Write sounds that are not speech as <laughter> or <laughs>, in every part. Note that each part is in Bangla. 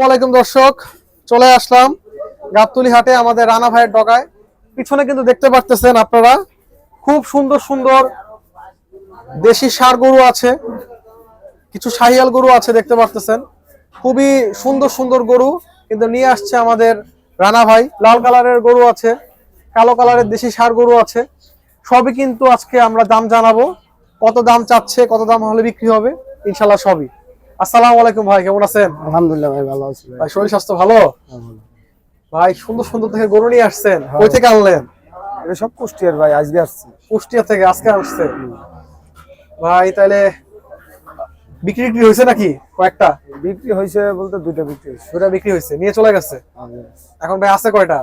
ওয়ালাইকুম দর্শক, চলে আসলাম গাবতলি হাটে আমাদের রানা ভাইয়ের ডগায়। পিছনে কিন্তু দেখতে পারতেছেন আপনারা, খুব সুন্দর সুন্দর দেশি সার গরু আছে, কিছু শাহিয়াল গরু আছে দেখতে পারতেছেন। খুবই সুন্দর সুন্দর গরু কিন্তু নিয়ে আসছে আমাদের রানা ভাই, লাল কালারের গরু আছে, কালো কালারের দেশি সার গরু আছে। সবই কিন্তু আজকে আমরা দাম জানাব, কত দাম চাচ্ছে, কত দাম হলে বিক্রি হবে ইনশাল্লাহ সবই। আসসালামু আলাইকুম ভাই কেমন আছেন? আলহামদুলিল্লাহ ভাই ভালো আছি ভাই। শরীর স্বাস্থ্য ভালো? ভাই সুন্দর সুন্দর থেকে গরু নিয়ে আসছেন। কই থেকে আনলেন? এটা সব কুষ্টিয়ার ভাই আজকে আসছি। কুষ্টিয়া থেকে আজকে আসছে। ভাই তাহলে বিক্রি বিক্রি হয়েছে নাকি কয়েকটা? বিক্রি হয়েছে বলতে দুইটা বিক্রি হয়েছে। দুটা বিক্রি হয়েছে নিয়ে চলে গেছে? এখন ভাই আছে কয়টা?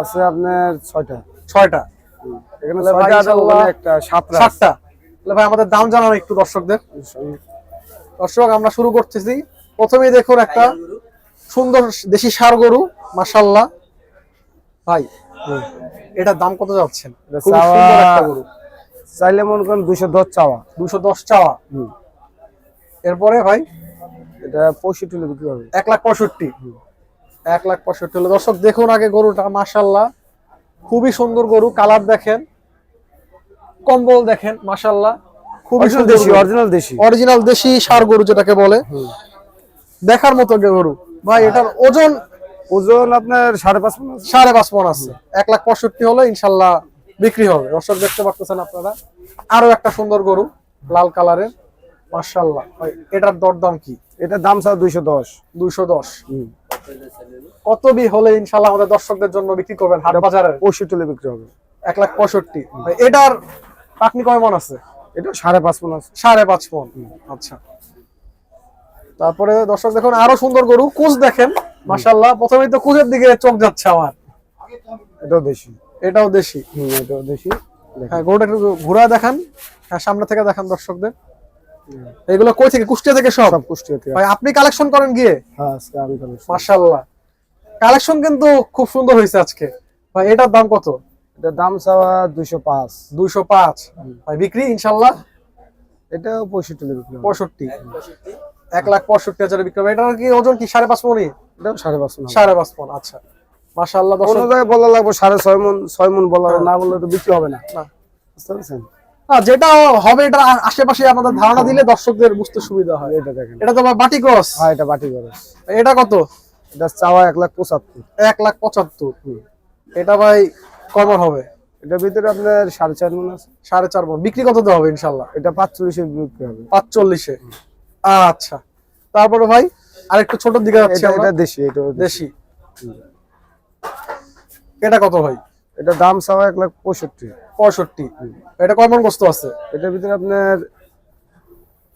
আছে আপনার ছয়টা। ছয়টা। এখানে ছয়টা একটা সাতটা ভাই আমাদের দাম জানানো একটু দর্শকদের। দর্শক আমরা শুরু করতেছি। প্রথমেই দেখুন একটা সুন্দর দেশি সার গরু মাশাল্লাহ ভাই এটার দাম কত যাচ্ছেন? খুব সুন্দর একটা গরু। চাইলে মনে করেন দুইশো দশ চাওয়া। দুশো দশ চাওয়া। এরপরে ভাই? এটা পঁয়ষট্টি হলে বিক্রি হবে। এক লাখ পঁয়ষট্টি। এক লাখ পঁয়ষট্টি হলো। দর্শক দেখুন আগে গরুটা মাশাল্লাহ খুবই সুন্দর গরু। কালার দেখেন। কম্বল দেখেন মাশাল্লাহ খুবই দেশি অরিজিনাল দেশি। অরিজিনাল দেশি সার গরু যেটাকে বলে। দেখার মতো গরু। ভাই এটার ওজন? ওজন আপনার সাড়ে পাঁচ মন সাড়ে পাঁচ মন আছে। এক লাখ পঁয়ষট্টি হলে ইনশাল্লাহ বিক্রি হবে। দর্শক দেখতে পাচ্ছেন আপনারা। আরও একটা সুন্দর গরু লাল কালারের। মাশাল্লাহ ভাই এটার দরদাম কি? এটার দাম চাও দুইশো দশ। দুইশো দশ। কত বি হলে ইনশাল্লাহ আমাদের দর্শকদের জন্য বিক্রি করবেন হাট বাজারে পঁয়ষট্টি হলে বিক্রি হবে। এক লাখ পঁয়ষট্টি। এটার পাকনি কয় মন আছে? এটা সাড়ে পাঁচ আছে। সাড়ে পাঁচ মন। আচ্ছা। তারপরে দর্শক দেখুন আরও সুন্দর গরু কুচ দেখেন। মাশাল্লাহ প্রথমেই তো কুচের দিকে চোখ যাচ্ছে আমার। এটাও দেশি। এটাও দেশি। হুম এটাও দেশি। হ্যাঁ গরুটা একটু ঘুরা দেখান। হ্যাঁ সামনে থেকে দেখান দর্শকদের। এগুলো কই থেকে? কুষ্টিয়া থেকে সব? সব কুষ্টিয়া থেকে। ভাই আপনি কালেকশন করেন গিয়ে? হ্যাঁ আজকে আমি তাহলে মাশাল্লাহ কালেকশন কিন্তু খুব সুন্দর হয়েছে আজকে। ভাই এটার দাম কত? এটার দাম চাওয়া দুইশো পাঁচ। দুইশো পাঁচ। ভাই বিক্রি ইনশাল্লাহ? এটাও পঁয়ষট্টি বিক্রি পঁয়ষট্টি। এক লাখ পঁয়ষট্টি হাজার বিক্রি হবে। এটার কি ওজন কি সাড়ে পাঁচ মনই এটাও সাড়ে পাঁচ মন। সাড়ে পাঁচ মন আচ্ছা। মাশাল্লাহ কোনো দর্শক জায়গায় বলা লাগবে সাড়ে ছয় মন ছয় মন বলা না বললে তো বিক্রি হবে না। বুঝতে পারছেন? যেটা হবে এটা আশেপাশে আমাদের ধারণা দিলে দর্শকদের বুঝতে সুবিধা হয়। এটা দেখেন। এটা তো বাটি ক্রস? হ্যাঁ এটা বাটি করে এটা কত? এটা চাওয়া এক লাখ পঁচাত্তর। এক লাখ পঁচাত্তর। এটা ভাই কমন হবে? এটার ভিতরে আপনার সাড়ে চার মন আছে। সাড়ে চার মন। বিক্রি কত হবে ইনশাল্লাহ এটা পাঁচচল্লিশে বিক্রি হবে। পাঁচচল্লিশে? আচ্ছা। তারপরে ভাই আর আরেকটু ছোট দিকে যাচ্ছি এটা দেশি এটা দেশি। এটা কত ভাই? এটা দাম চাওয়া এক লাখ পঁয়ষট্টি। পঁয়ষট্টি। এটা কয় মন গোস্ত আছে? এটার ভিতরে আপনার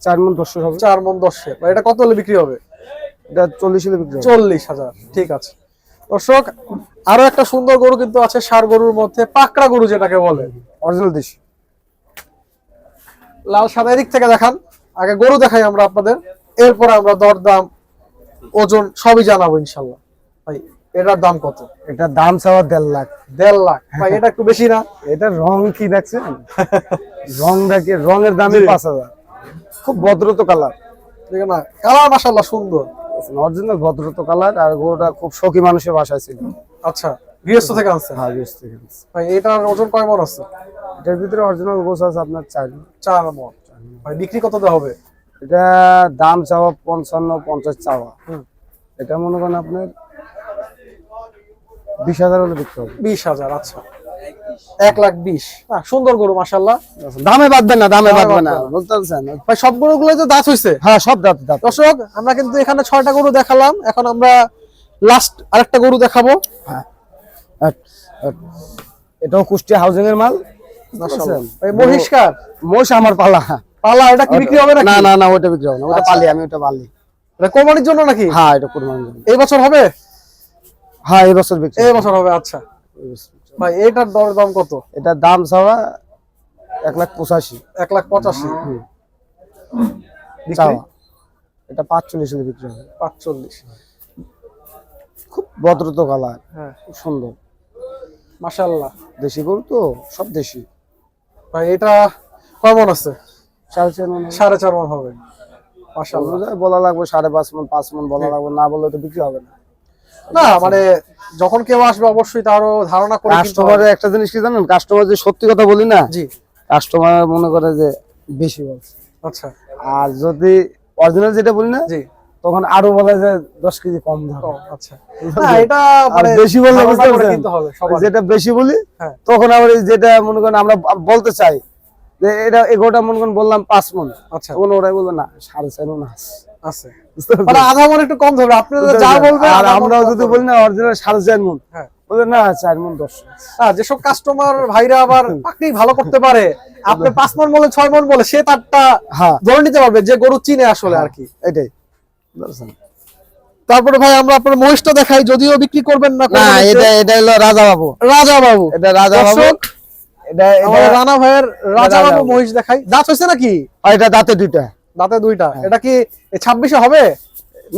চার মন দশ হবে। চার মন দশে। ভাই এটা কত হলে বিক্রি হবে? এটা চল্লিশ হলে বিক্রি হবে। চল্লিশ হাজার। ঠিক আছে। দর্শক আরও একটা সুন্দর গরু কিন্তু আছে সার গরুর মধ্যে পাকড়া গরু যেটাকে বলে অরিজিনাল দেশি। লাল সাদা এদিক থেকে দেখান আগে গরু দেখাই আমরা আপনাদের এরপর আমরা দরদাম ওজন সবই জানাব ইনশাল্লাহ। ভাই এটার দাম কত? এটার দাম চাওয়া দেড় লাখ। দেড় লাখ? ভাই এটা একটু বেশি না? এটা রং কি দেখছেন? রং দেখে রঙের দামই পাঁচ হাজার। খুব ভদ্রত কালার। দেখো না? কালার মাসাল্লাহ সুন্দর। অরিজিনাল ভদ্রত কালার আর গরুটা খুব শৌকি মানুষের বাসায় ছিল। আচ্ছা গৃহস্থ থেকে আনছেন? হ্যাঁ বেশ ঠিক আছে। ভাই এটার ওজন কয় মন আছে? এটার ভিতরে অরিজিনাল গোছ আছে আপনার চার চার মন। ভাই বিক্রি কত দেওয়া হবে? এটা দাম চাওয়া পঞ্চান্ন পঞ্চাশ চাওয়া। হুম। এটা মনে করেন আপনার বিশ হাজার হলে বিক্রি হবে। বিশ হাজার আচ্ছা। এক লাখ বিশ। সুন্দর গরু মাসাল্লাহ দামে বাঁধবেন না দামে বাঁধবে না। বাঁধবে না। ভাই সব গরুগুলো তো দাঁত হয়েছে হ্যাঁ সব দাঁত দাঁত। দর্শক আমরা কিন্তু এখানে ছয়টা গরু দেখালাম। এখন আমরা লাস্ট আরেকটা গরু দেখাবো। হ্যাঁ। এটাও কুষ্টিয়া হাউজিং এর মাল। মহিষ্কার? মোষ আমার পালা। পালা এটা কি বিক্রি হবে না নাকি? না না ওটা বিক্রি হবে না। ওটা আচ্ছা। পালি আমি ওটা পালি। এটা কোরবানির জন্য নাকি? হ্যাঁ এটা কুরবানির জন্য। এই বছর হবে? হ্যাঁ এই বছর বিক্রি এই বছর হবে আচ্ছা। ভাই এটার দর দাম কত? এটার দাম চাওয়া এক লাখ পঁচাশি। এক লাখ পঁচাশি? এটা পাঁচচল্লিশ হলে বিক্রি হবে। পাঁচচল্লিশ। খুব ভদ্রত কালার। হ্যাঁ। খুব সুন্দর। মাশাল্লাহ দেশি গরু তো সব দেশি। ভাই এটা কয় মন আছে? সাড়ে চার মণ সাড়ে চার মন হবে। মাশাআল্লাহ। অনুযায়ী বলা লাগবে সাড়ে পাঁচ মন পাঁচ মন বলা লাগবে না বললে তো বিক্রি হবে না। না মানে যখন কেউ আসবে অবশ্যই তারও ধারণা করে কাস্টমারের একটা জিনিস কি জানেন? কাস্টমার যে সত্যি কথা বলি না জি। কাস্টমার মনে করে যে বেশি বলছে। আচ্ছা। আর যদি অরিজিনাল যেটা বলি না জি। তখন আরও বলে যে দশ কেজি কম ধরো আচ্ছা। না এটা মানে বেশি বললে যেটা বেশি বলি হ্যাঁ। তখন আবার যেটা মনে করেন আমরা বলতে চাই যে এটা এগোটা মনে করেন বললাম পাঁচ মন। আচ্ছা। ওরাই বলবে না সাড়ে চার মন আছে? মানে আধা মন একটু কম ধরবে আপনি যা বলবেন আর কম যদি। বলি না অরিজিনাল সাড়ে চার মন হ্যাঁ। বলে না চার মন দশ। হ্যাঁ, যেসব কাস্টমার ভাইরা আবার পাকড়ি ভালো করতে পারে আপনি <laughs> পাঁচ মন বলে ছয় মন বলে সে তারটা হ্যাঁ। ধরে নিতে পারবে যে গরু চিনে আসলে আর কি। এটাই। তারপরে ভাই আমরা আপনার মহিষটা দেখাই যদিও বিক্রি করবেন না না এটা এটা হলো রাজা বাবু রাজা বাবু। এটা রাজা বাবু। এটা রানা ভাইয়ের রাজা বাবু। মহিষ দেখাই। দাঁত হয়েছে নাকি? এটা দাঁতে দুইটা। দাঁতে দুইটা। হ্যাঁ। এটা কি ছাব্বিশে হবে?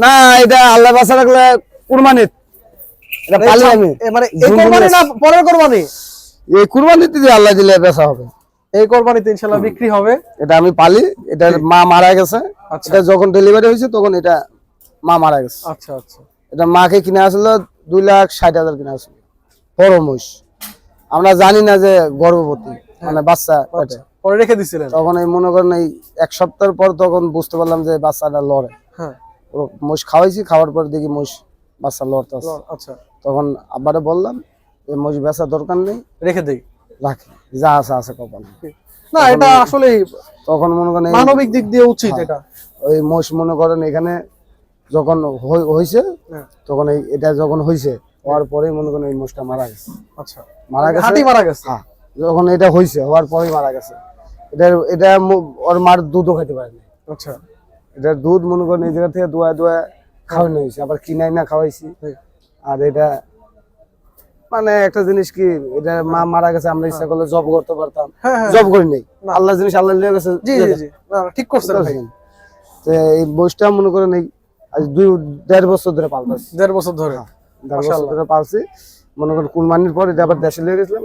না এটা আল্লাহ বাসা রাখলে কুরবানির। এটা পালি আমি। মানে এই কোরবানি না পরের কোরবানি? এই কুরবানিতে দিয়ে আল্লাহ দিলে বেচা হবে। এই কোরবানিতে ইনশাল্লাহ বিক্রি হবে। এটা আমি পালি এটা মা মারা গেছে। আচ্ছা। এটা যখন ডেলিভারি হয়েছে তখন এটা মা মারা গেছে। আচ্ছা আচ্ছা। এটা মাকে কিনে আসলো দুই লাখ ষাট হাজার কিনে আসলো। বড় মহিষ। আমরা জানি না যে গর্ভবতী মানে বাচ্চা আচ্ছা পরে রেখে দিছিলেন? তখন এই মনে করেন এই এক সপ্তাহ পর তখন বুঝতে পারলাম যে বাচ্চাটা লড়ে। হ্যাঁ। মোষ খাওয়াইছি খাওয়ার পর দেখি মোষ বাচ্চা লড়তে আচ্ছা। তখন আব্বারে বললাম যে মোষ বেচার দরকার নেই রেখে দেই রাখি যা আছে আছে কপালে। না এটা আসলে তখন মনে করেন মানবিক দিক দিয়ে উচিত এটা। ওই মোষ মনে করেন এখানে যখন হইছে হ্যাঁ, তখন এই এটা যখন হইছে হওয়ার পরেই মনে করেন এই মোষটা মারা গেছে। আচ্ছা। মারা গেছে? হাঁটি মারা গেছে? হ্যাঁ যখন এটা হইছে হওয়ার পরেই মারা গেছে। এটা এটা ওর মার দুধও খাইতে পারেনি আচ্ছা। এটা দুধ মনে করেন এই জায়গা থেকে দোয়া দোয়া খাওয়ানো হয়েছে আবার কিনাই না খাওয়াইছি। আর এটা মানে একটা জিনিস কি এটা মা মারা গেছে আমরা ইচ্ছা করলে জব করতে পারতাম। হ্যাঁ হ্যাঁ। জব করি নেই। না। আল্লাহ জিনিস আল্লাহ লিয়ে গেছে জি জি না, না, ঠিক করছেন তো এই বয়সটা মনে করেন এই আজ দুই দেড় বছর ধরে পাল্টাছি দেড় বছর ধরে। দেড় বছর ধরে পালছি। মনে করেন কুরবানির পর এটা আবার দেশে লিয়ে গেছিলাম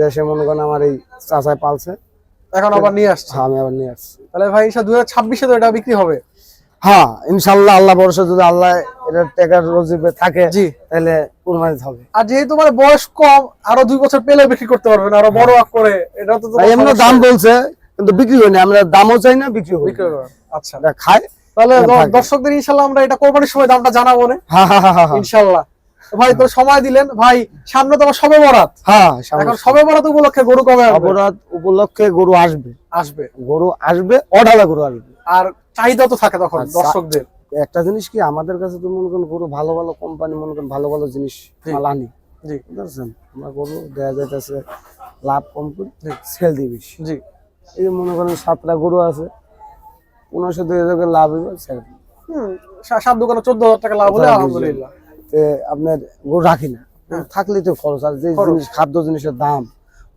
দেশে মনে করেন আমার এই চাচায় পালছে। এখন আবার নিয়ে আসছে। হ্যাঁ আমি আবার নিয়ে আসছি। তাহলে ভাই ইনশা দুই হাজার তো এটা বিক্রি হবে। হ্যাঁ ইনশাল্লাহ আল্লাহ ভরসা যদি আল্লাহ এটা টেকার রজিবে থাকে জি। তাহলে কুরবানি হবে। আর যেহেতু মানে বয়স কম আরও দুই বছর পেলে বিক্রি করতে পারবেন আরও বড় আক করে এটা তো এমন দাম বলছে কিন্তু বিক্রি হয়নি। আমরা দামও চাই না বিক্রি বিক্রি আচ্ছা। খায় তাহলে হ্যাঁ, দ- দর্শকদের ইনশাল্লাহ আমরা এটা কোরবানির সময় দামটা জানাব না। হ্যাঁ হ্যাঁ হ্যাঁ হ্যাঁ ইনশাল্লাহ ভাই তো সময় দিলেন। ভাই সামনে তো আমার সবে বরাত। হ্যাঁ এখন সবে। বরাত উপলক্ষে গরু কবে? অপরাধ উপলক্ষে গরু আসবে। আসবে। গরু আসবে অঢালা গরু আসবে। আর চাহিদা তো থাকে তখন দর্শকদের। একটা জিনিস কি আমাদের কাছে তো মনে করেন গরু ভালো ভালো কোম্পানি মনে করেন ভালো ভালো জিনিস জি। মাল আনি। জি। বুঝতে পারছেন আমরা গরু দেওয়া যাইতেছে লাভ কম করি। সেল দিই বেশি জি। এই যে মনে করেন সাতটা গরু আছে পনেরোশো দুই হাজার লাভ হইবে সেল। হুম, সাত দোকানে চোদ্দ হাজার টাকা লাভ হলে আলহামদুলিল্লাহ। আপনার গরু রাখি না। থাকলেই তো খরচ। আর যে জিনিস খাদ্য জিনিসের দাম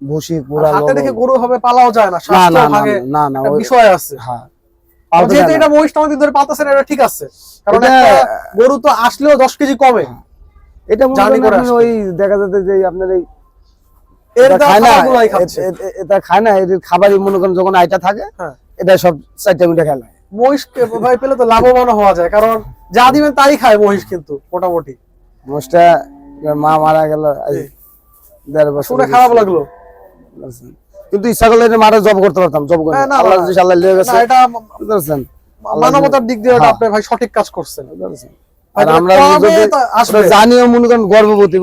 ভুসি গুড়া হাতে। দেখে গরু হবে পালাও যায় না না না না না বিষয় আছে। হ্যাঁ। যেহেতু এটা মহিষ অনেকদিন ধরে পাতাছেন এটা ঠিক আছে। কারণ একটা গরু তো আসলেও দশ কেজি কমে। এটা মনে করেন করে আপনি আসতে। ওই দেখা যাচ্ছে যে আপনার এই এটা খায় না খাবারগুলাই খাচ্ছে। এ- এ- এটা খায় না এর খাবারই মনে করেন যখন আইটা থাকে হ্যাঁ। এটা সব চারটা মিনিটে খেলায় মহিষ ভাই পেলে তো লাভবান হওয়া যায় কারণ যা দিবেন তাই খায় মহিষ কিন্তু মোটামুটি। মোষটা মা মারা গেল দেড় বছর শুনে খারাপ লাগল। কিন্তু ইচ্ছা করলে এটা মারা জব করতে পারতাম জব করে। আল্লাহ আল্লাহ লিয়ে গেছে এটা বুঝতে মানবতার দিক দিয়ে হ্যাঁ। আপনি ভাই সঠিক কাজ করছেন। বুঝতে আর আমরা যদি জানিও মনে করেন গর্ভবতী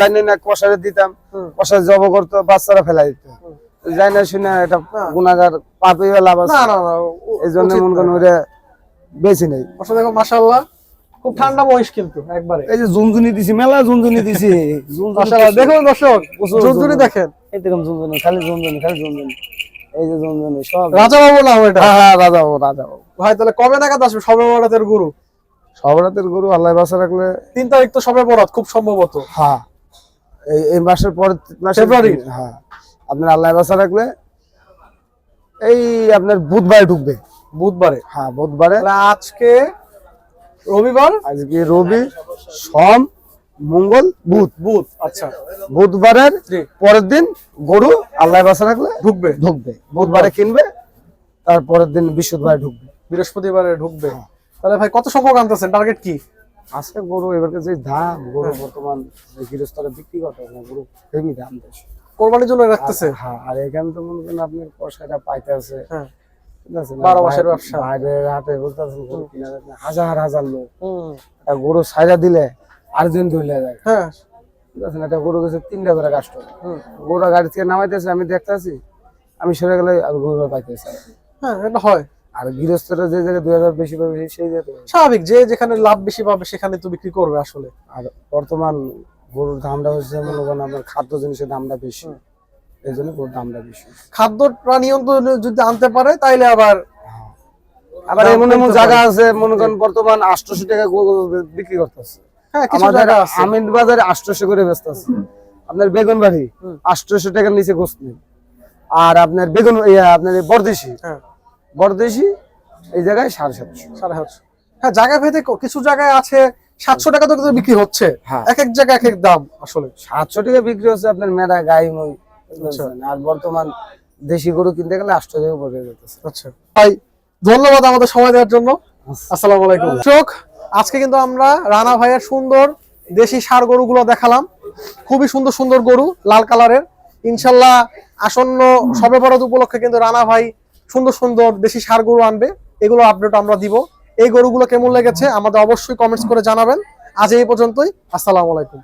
জানি না কষারে দিতাম। কষারে জব করতো বাচ্চারা ফেলাই দিত। জানি না শুনে এটা গুণাগার পাপে লাভ আছে না না না উ- এই জন্য মনে করেন না। বেশি নেই। অবশ্য দেখো মাশাআল্লাহ খুব ঠান্ডা মহিষ কিন্তু একবারে। এই যে জুনজুনি দিছি মেলা জুনজুনি দিছি। <laughs> মাশাআল্লাহ দেখুন দর্শক প্রচুর জুনজুনি জুনজুনি। দেখেন। জুনজুনি খালি জুনজুনি খালি জুনজুনি এই যে জুনজুনি সব রাজা বাবু না এটা হ্যাঁ হ্যাঁ রাজা বাবু রাজা বাবু। ভাই তাহলে কবে নাগাদ আসবে? সবে বরাতের গুরু? সবরাতের গরু আল্লাহ বাসা রাখলে তিন তারিখ তো সবে বরাত খুব সম্ভবত। হ্যাঁ। এই এই মাসের পরে ফেব্রুয়ারি? হ্যাঁ। আপনার আল্লাহ বাসা রাখলে এই আপনার বুধবারে ঢুকবে। বুধবারে। হ্যাঁ বুধবারে। আজকে রবিবার? আজকে রবি সোম মঙ্গল বুধ। বুধ আচ্ছা। বুধবারের পরের দিন গরু আল্লাহ বাসা রাখলে ঢুকবে? ঢুকবে। বুধবারে কিনবে তারপরের দিন বৃহস্পতিবার ঢুকবে। বৃহস্পতিবারে ঢুকবে। হ্যাঁ। তাহলে ভাই কত সংখ্যক আনতেছেন? টার্গেট কি? আজকে গরু এবার যে দাম গরু হ্যাঁ। বর্তমান যে গৃহস্থরা বিক্রি করতে না গরু হেভি দাম বেশি কোরবানির জন্য রাখতেছে? হ্যাঁ আর এখানে তো মনে করেন আপনার পয়সাটা পাইতে আছে হ্যাঁ? বারো মাসের ব্যবসা। বাইরের হাটে বলতেছেন গরু কিনা যায় না, হাজার হাজার লোক। একটা গরু সাইডা দিলে আর্জেন্ট ধরলে যায়। হ্যাঁ। ঠিক আছে না একটা গরু গেছে তিনটা করে কাস্টমার গরুটা গাড়ি থেকে নামাইতেছে আমি দেখতেছি আমি সরে গেলে আর গরু পাইতেছি হ্যাঁ এটা হয়। আর গৃহস্থরা যে জায়গায় দুই হাজার বেশি পাবে সেই জায়গায় স্বাভাবিক যে যেখানে লাভ বেশি পাবে সেখানে তো বিক্রি করবে আসলে। আর বর্তমান গরুর দামটা হচ্ছে মনে করেন আপনার খাদ্য জিনিসের দামটা বেশি। এই জন্য গরুর দামটা বেশি নিয়ন্ত্রণ যদি আনতে পারে তাইলে আবার আবার এমন এমন জায়গা আছে মনে করেন বর্তমান আটশোশো টাকা বিক্রি করতেছে। হ্যাঁ আমাদের আমিন বাজারে আটশোশো করে ব্যস্ত আছে। আপনার বেগুন বাড়ি। আটশোশো টাকার নিচে গোস্ত নেই। আর আপনার বেগুন আপনার বরদেশি। হ্যাঁ। বরদেশি এই জায়গায় সাড়ে সাতশো। সাড়ে সাতশো। হ্যাঁ জায়গা ভেদে কিছু জায়গায় আছে সাতশো টাকা তো কিন্তু বিক্রি হচ্ছে। হ্যাঁ। এক এক জায়গায় এক এক দাম আসলে। সাতশো টাকা বিক্রি হচ্ছে আপনার মেরা গাই মই। আর বর্তমান দেশি গরু কিনতে গেলে আশ্চর্য পড়ে যেতেছে আচ্ছা। ভাই ধন্যবাদ আমাদের সময় দেওয়ার জন্য। আসসালামু আলাইকুম। চোখ আজকে কিন্তু আমরা রানা ভাইয়ের সুন্দর দেশি সার গরুগুলো দেখালাম। খুবই সুন্দর সুন্দর গরু লাল কালারের। ইনশাল্লাহ আসন্ন সবে বরাদ উপলক্ষে কিন্তু রানা ভাই সুন্দর সুন্দর দেশি সার গরু আনবে। এগুলো আপডেট আমরা দিব। এই গরুগুলো কেমন লেগেছে আমাদের অবশ্যই কমেন্টস করে জানাবেন। আজ এই পর্যন্তই। আসসালামু আলাইকুম।